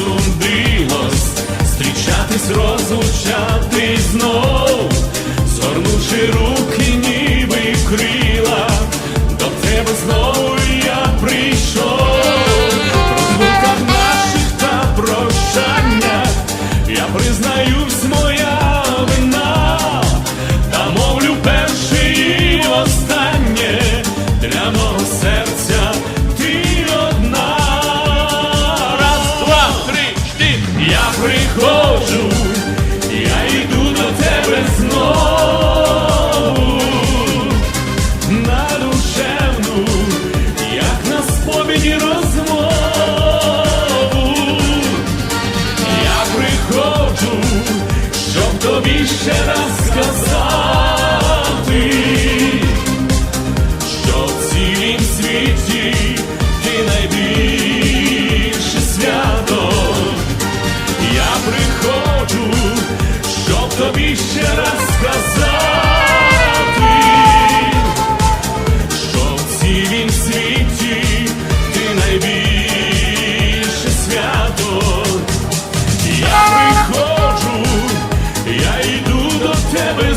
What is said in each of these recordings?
судилось зустрічатись, розлучатись знов, згорнувши руки, приходжу, я йду до тебе знову на душевну, як на сповіді розмову. Я приходжу, щоб тобі ще раз сказати, ще раз сказати, що в цілім світі ти найбільше свято. Я приходжу, я йду до тебе.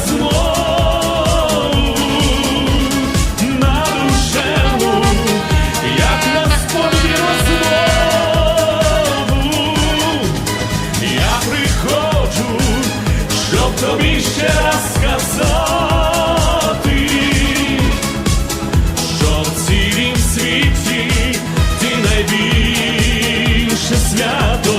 сказати, що в цілім світі ти найбільше свято.